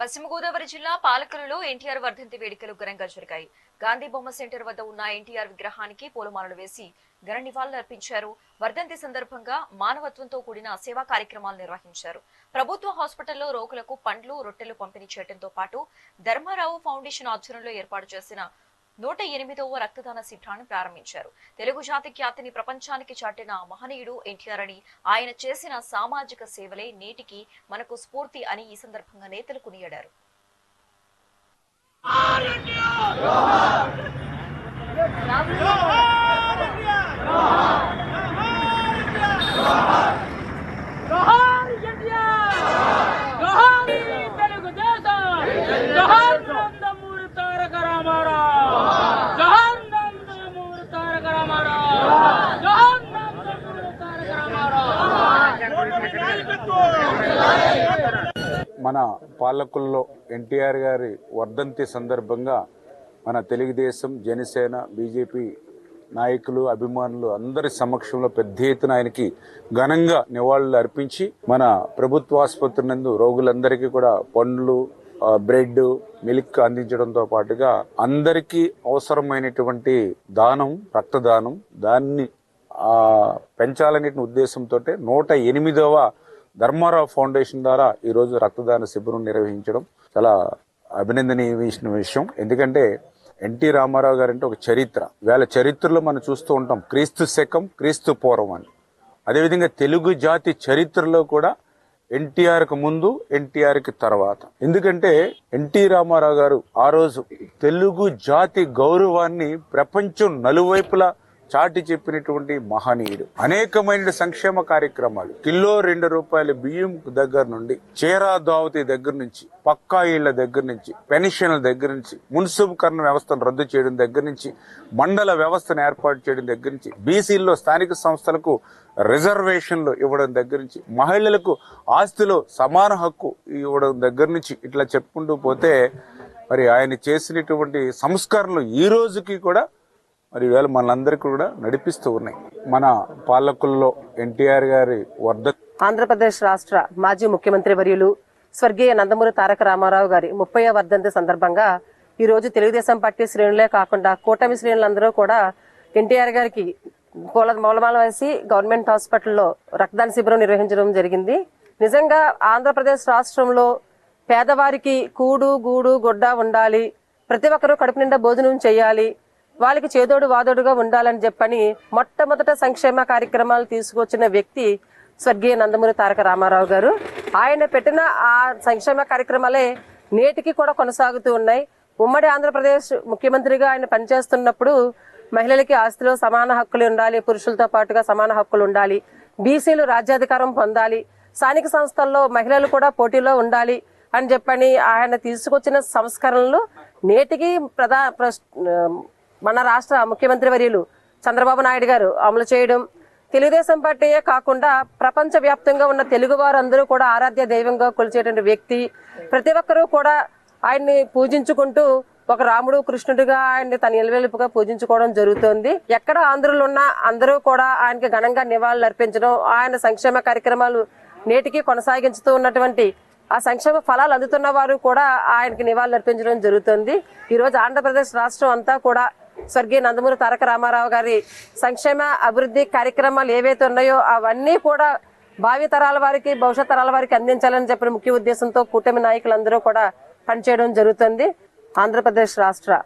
పశ్చిమ గోదావరి జిల్లా పాలకులలో ఎన్టీఆర్ వర్ధంతి వేడుకలు ఘనంగా జరిగాయి. గాంధీ బొమ్మ సెంటర్ వద్ద ఉన్న ఎన్టీఆర్ విగ్రహానికి పూలమాలలు వేసి ఘన నివాళులు అర్పించారు. వర్ధంతి సందర్భంగా మానవత్వంతో కూడిన సేవా కార్యక్రమాలు నిర్వహించారు. ప్రభుత్వ హాస్పిటల్లో రోగులకు పండ్లు రొట్టెలు పంపిణీ చేయడంతో పాటు ధర్మారావు ఫౌండేషన్ ఆధ్వర్యంలో ఏర్పాటు చేసిన నూట ఎనిమిదవ రక్తదాన శిబిరాన్ని ప్రారంభించారు తెలుగు జాతి ఖ్యాతిని ప్రపంచానికి చాటిన మహనీయుడు ఎన్టీఆర్ అని ఆయన చేసిన సామాజిక సేవలే నేటికి మనకు స్ఫూర్తి అని ఈ సందర్భంగా నేతలు కొనియాడారు తెలుగుదేశం జోహార్ నందమూరి తారక రామారావు జోహార్ నందమూరి తారక రామారావు జోహార్ నందమూరి తారక రామారావు మన పాలకుల్లో ఎన్టీఆర్ గారి వర్ధంతి సందర్భంగా మన తెలుగుదేశం జనసేన బీజేపీ నాయకులు అభిమానులు అందరి సమక్షంలో పెద్ద ఎత్తున ఆయనకి ఘనంగా నివాళులు అర్పించి మన ప్రభుత్వ ఆసుపత్రి నందు రోగులందరికీ కూడా పండ్లు బ్రెడ్ మిల్క్ అందించడంతో పాటుగా అందరికీ అవసరమైనటువంటి దానం రక్తదానం దాన్ని పెంచాలనే ఉద్దేశంతో నూట ఎనిమిదవ ధర్మారావు ఫౌండేషన్ ద్వారా ఈరోజు రక్తదాన శిబిరం నిర్వహించడం చాలా అభినందనీయ విషయం. ఎందుకంటే ఎన్టీ రామారావు గారు అంటే ఒక చరిత్ర. వేళ చరిత్రలో మనం చూస్తూ ఉంటాం క్రీస్తు శకం క్రీస్తు పూర్వం అని. అదేవిధంగా తెలుగు జాతి చరిత్రలో కూడా ఎన్టీఆర్కి ముందు ఎన్టీఆర్కి తర్వాత. ఎందుకంటే ఎన్టీ రామారావు గారు ఆ రోజు తెలుగు జాతి గౌరవాన్ని ప్రపంచం నలువైపులా చాటి చెప్పినటువంటి మహనీయుడు. అనేకమైన సంక్షేమ కార్యక్రమాలు. కిలో రెండు రూపాయల బియ్యం దగ్గర నుండి చేరా దావతి దగ్గర నుంచి పక్కా ఇళ్ళ దగ్గర నుంచి పెన్షన్ల దగ్గర నుంచి మున్సిపల్ వ్యవస్థను రద్దు చేయడం దగ్గర నుంచి మండల వ్యవస్థను ఏర్పాటు చేయడం దగ్గర నుంచి బీసీల్లో స్థానిక సంస్థలకు రిజర్వేషన్లు ఇవ్వడం దగ్గర నుంచి మహిళలకు ఆస్తిలో సమాన హక్కు ఇవ్వడం దగ్గర నుంచి ఇట్లా చెప్పుకుంటూ పోతే మరి ఆయన చేసినటువంటి సంస్కరణలు ఈ రోజుకి కూడా మరి ఇవాళ మనందరికీ కూడా నడిపిస్తూ ఉన్నాయి. మన పాలకుల్లో ఎన్టీఆర్ గారి వర్ధ ఆంధ్రప్రదేశ్ రాష్ట్ర మాజీ ముఖ్యమంత్రి వర్యులు స్వర్గీయ నందమూరి తారక రామారావు గారి ముప్పై వర్ధంతి సందర్భంగా ఈ రోజు తెలుగుదేశం పార్టీ శ్రేణులే కాకుండా కూటమి శ్రేణులందరూ కూడా ఎన్టీఆర్ గారికి పూల మూలమాల వేసి గవర్నమెంట్ హాస్పిటల్లో రక్తదాన శిబిరం నిర్వహించడం జరిగింది. నిజంగా ఆంధ్రప్రదేశ్ రాష్ట్రంలో పేదవారికి కూడు గూడు గుడ్డ ఉండాలి. ప్రతి ఒక్కరూ కడుపు నిండా భోజనం చేయాలి. వాళ్ళకి చేదోడు వాదోడుగా ఉండాలని చెప్పని మొట్టమొదట సంక్షేమ కార్యక్రమాలు తీసుకొచ్చిన వ్యక్తి స్వర్గీయ నందమూరి తారక రామారావు గారు. ఆయన పెట్టిన ఆ సంక్షేమ కార్యక్రమాలే నేటికి కూడా కొనసాగుతూ ఉన్నాయి. ఉమ్మడి ఆంధ్రప్రదేశ్ ముఖ్యమంత్రిగా ఆయన పనిచేస్తున్నప్పుడు మహిళలకి ఆస్తిలో సమాన హక్కులు ఉండాలి పురుషులతో పాటుగా సమాన హక్కులు ఉండాలి బీసీలు రాజ్యాధికారం పొందాలి స్థానిక సంస్థల్లో మహిళలు కూడా పోటీలో ఉండాలి అని చెప్పని ఆయన తీసుకొచ్చిన సంస్కరణలు నేటికి ప్రధా మన రాష్ట్ర ముఖ్యమంత్రి వర్యులు చంద్రబాబు నాయుడు గారు అమలు చేయడం తెలుగుదేశం పార్టీయే కాకుండా ప్రపంచ వ్యాప్తంగా ఉన్న తెలుగు వారందరూ కూడా ఆరాధ్య దైవంగా కొలిచేటువంటి వ్యక్తి. ప్రతి ఒక్కరూ కూడా ఆయన్ని పూజించుకుంటూ ఒక రాముడు కృష్ణుడిగా ఆయన్ని తన నిలవెలుపుగా పూజించుకోవడం జరుగుతోంది. ఎక్కడ ఆంధ్రులు ఉన్నా అందరూ కూడా ఆయనకి ఘనంగా నివాళులు అర్పించడం ఆయన సంక్షేమ కార్యక్రమాలు నేటికి కొనసాగించుతూ ఉన్నటువంటి ఆ సంక్షేమ ఫలాలు అందుతున్న వారు కూడా ఆయనకి నివాళులు అర్పించడం జరుగుతుంది. ఈరోజు ఆంధ్రప్రదేశ్ రాష్ట్రం అంతా కూడా స్వర్గీయ నందమూరి తారక రామారావు గారి సంక్షేమ అభివృద్ధి కార్యక్రమాలు ఏవైతే ఉన్నాయో అవన్నీ కూడా భావి తరాల వారికి భవిష్యత్ తరాల వారికి అందించాలని చెప్పిన ముఖ్య ఉద్దేశంతో కూటమి నాయకులందరూ కూడా పనిచేయడం జరుగుతుంది. ఆంధ్రప్రదేశ్ రాష్ట్ర